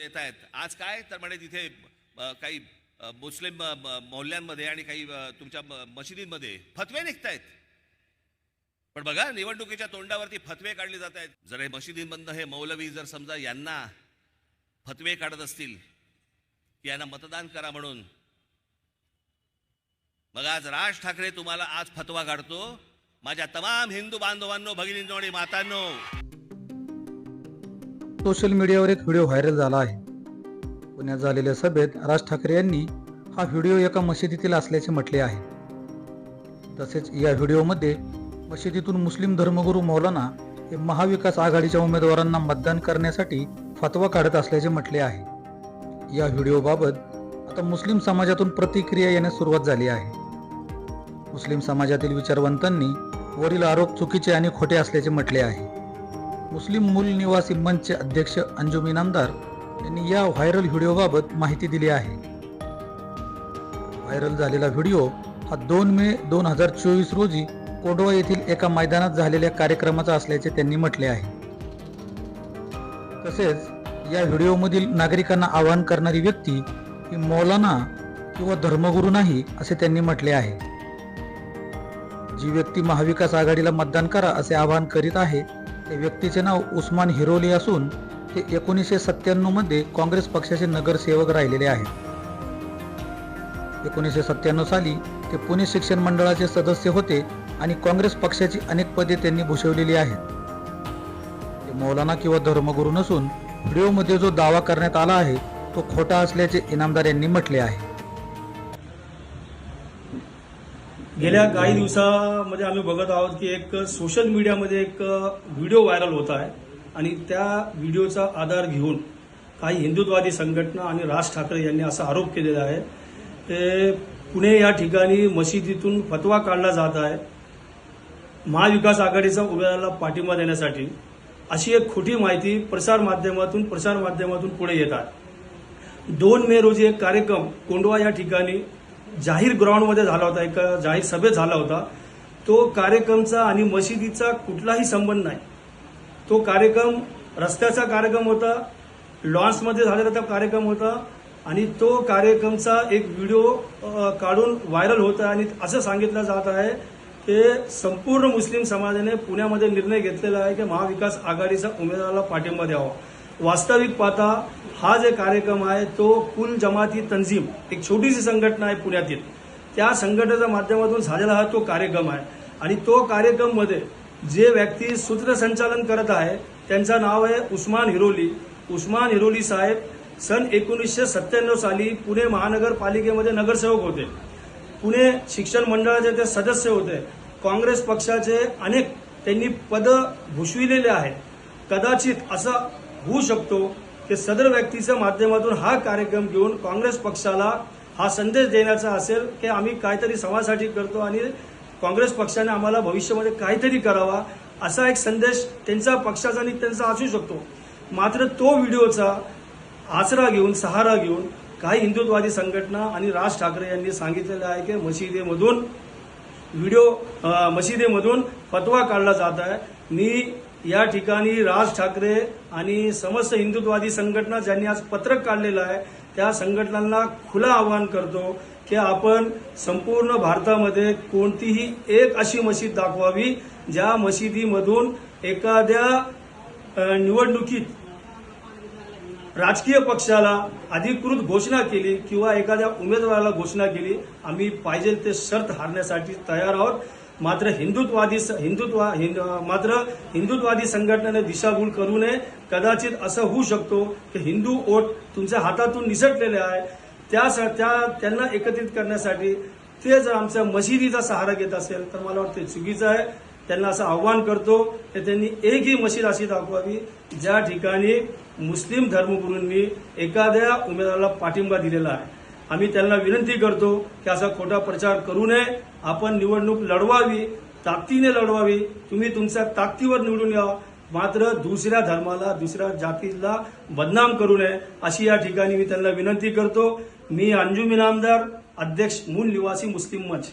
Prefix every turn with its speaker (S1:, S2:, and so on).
S1: येत आहेत आज काय तर म्हणे तिथे काही मुस्लिम मोहल्ल्यांमध्ये आणि काही तुमच्या मशिदींमध्ये फतवे निघतायत. पण बघा निवडणुकीच्या तोंडावरती फतवे काढले जात आहेत जर हे मशिदींमधनं हे मौलवी जर समजा यांना फतवे काढत असतील की यांना मतदान करा म्हणून. मग आज राज ठाकरे तुम्हाला आज फतवा काढतो. माझ्या तमाम हिंदू बांधवांनो भगिनींनो आणि मातांनो.
S2: सोशल मीडियावर एक व्हिडिओ व्हायरल झाला आहे. पुण्यात झालेल्या सभेत राज ठाकरे यांनी हा व्हिडिओ एका मशिदीतील असल्याचे म्हटले आहे. तसेच या व्हिडिओमध्ये मशिदीतून मुस्लिम धर्मगुरू मौलाना हे महाविकास आघाडीच्या उमेदवारांना मतदान करण्यासाठी फतवा काढत असल्याचे म्हटले आहे. या व्हिडिओबाबत आता मुस्लिम समाजातून प्रतिक्रिया येण्यास सुरुवात झाली आहे. मुस्लिम समाजातील विचारवंतांनी वरील आरोप चुकीचे आणि खोटे असल्याचे म्हटले आहे. मुस्लिम मूल निवासी मंचचे अध्यक्ष अंजुम इनामदार यांनी या व्हायरल व्हिडिओबाबत माहिती दिली आहे. व्हायरल झालेला व्हिडिओ हा दोन मे दोन हजार चोवीस रोजी कोंडवा येथील एका मैदानात झालेल्या कार्यक्रमाचा असल्याचे त्यांनी म्हटले आहे. तसेच या व्हिडिओमधील नागरिकांना आवाहन करणारी व्यक्ती ही मौलाना किंवा धर्मगुरू नाही असे त्यांनी म्हटले आहे. जी व्यक्ती महाविकास आघाडीला मतदान करा असे आवाहन करीत आहे त्या व्यक्तीचे नाव उस्मान हिरोली असून ते एकोणीसशे सत्त्याण्णवमध्ये काँग्रेस पक्षाचे नगरसेवक राहिलेले आहेत. एकोणीसशे सत्त्याण्णव साली ते पुणे शिक्षण मंडळाचे सदस्य होते आणि काँग्रेस पक्षाची अनेक पदे त्यांनी भूषवलेली आहेत. ते मौलाना किंवा धर्मगुरू नसून व्हिडिओमध्ये जो दावा करण्यात आला आहे तो खोटा असल्याचे इनामदार यांनी म्हटले आहे.
S3: गेल्या काही दिवसामध्ये आम्ही बघत आहोत की एक सोशल मीडियामध्ये एक व्हिडिओ व्हायरल होत आहे. आणि त्या व्हिडिओचा आधार घेऊन काही हिंदुत्ववादी संघटना आणि राज ठाकरे यांनी असा आरोप केलेला आहे. ते पुणे या ठिकाणी मशिदीतून फतवा काढला जात आहे. महाविकास आघाडीचा उमेदवाराला पाठिंबा देण्यासाठी अशी एक खोटी माहिती प्रसार माध्यमातून प्रसार माध्यमातून पुढे येत आहे. दोन मे रोजी एक कार्यक्रम कोंडवा या ठिकाणी जाहीर ग्राउंडमध्ये झाला होता एका जाहीर सभेत झाला होता. तो कार्यक्रमचा आणि मशिदीचा कुठलाही संबंध नाही. तो कार्यक्रम रस्त्याचा कार्यक्रम होता लॉन्समध्ये झालेला तो कार्यक्रम होता आणि तो कार्यक्रमचा एक व्हिडिओ काढून व्हायरल होत आहे आणि असं सांगितलं जात आहे की संपूर्ण मुस्लिम समाजाने पुण्यामध्ये निर्णय घेतलेला आहे की महाविकास आघाडीचा उमेदवाराला पाठिंबा द्यावा. वास्तविक पाहता हा जे कार्यक्रम आहे तो कुल जमाती तंजीम एक छोटीशी संघटना आहे पुण्यातील. त्या संघटनेच्या माध्यमातून झालेला हा तो कार्यक्रम आहे. आणि तो कार्यक्रममध्ये जे व्यक्ती सूत्रसंचालन करत आहे त्यांचं नाव आहे उस्मान हिरोली. उस्मान हिरोली साहेब सन एकोणीसशे सत्त्याण्णव साली पुणे महानगरपालिकेमध्ये नगरसेवक होते. पुणे शिक्षण मंडळाचे ते सदस्य होते. काँग्रेस पक्षाचे अनेक त्यांनी पद भूषविलेले आहेत. कदाचित असं होऊ शकतो की सदर व्यक्तीच्या माध्यमातून हा कार्यक्रम घेऊन काँग्रेस पक्षाला हा संदेश देण्याचा असेल की आम्ही काहीतरी समाजासाठी करतो आणि काँग्रेस पक्षाने आम्हाला भविष्यामध्ये काहीतरी करावा असा एक संदेश त्यांचा पक्षाचा आणि त्यांचा असू शकतो. मात्र तो व्हिडिओचा आसरा घेऊन सहारा घेऊन काही हिंदुत्ववादी संघटना आणि राज ठाकरे यांनी सांगितलेलं आहे की मशिदीमधून व्हिडिओ मशिदेमधून मशिदीमधून फतवा काढला जात आहे. मी या ठिकाणी राज ठाकरे आणि समस्त हिंदुत्ववादी संघटना ज्यांनी आज पत्रक काढलेलं आहे त्या संघटनांना खुलं आवाहन करतो की आपण संपूर्ण भारतामध्ये कोणतीही एक अशी मशीद दाखवावी ज्या मशिदीमधून एखाद्या निवडणुकीत राजकीय पक्षाला अधिकृत घोषणा केली किंवा एखाद्या उमेदवाराला घोषणा केली आम्ही पाहिजे ते शर्त हारण्यासाठी तयार आहोत. मात्र हिंदुत्वादी हिंदुत्व हिंद- मात्र हिंदुत्वादी संघटनेने दिशाभूल करू नये. कदाचित असं होऊ शकतो की हिंदू ओट तुमच्या हातातून निसटलेले आहे. त्या त्या त्यांना एकत्रित करण्यासाठी ते जर आमच्या मशिदीचा सहारा घेत असेल तर मला वाटतं चुकीचं आहे. त्यांना असं आव्हान करतो की त्यांनी एकही मशीद अशी दाखवावी ज्या ठिकाणी मुस्लिम धर्मगुरूंनी एखाद्या उमेदवाराला पाठिंबा दिलेला आहे. आम्ही त्यांना विनंती करतो की असा खोटा प्रचार करू नये. आपण निवडणूक लढवावी ताकदीने लढवावी. तुम्ही तुमच्या ताकदीवर निवडून यावा मात्र दुसऱ्या धर्माला दुसऱ्या जातीला बदनाम करू नये. अशी या ठिकाणी मी त्यांना विनंती करतो. मी अंजुम इनामदार अध्यक्ष मूल निवासी मुस्लिम मंच.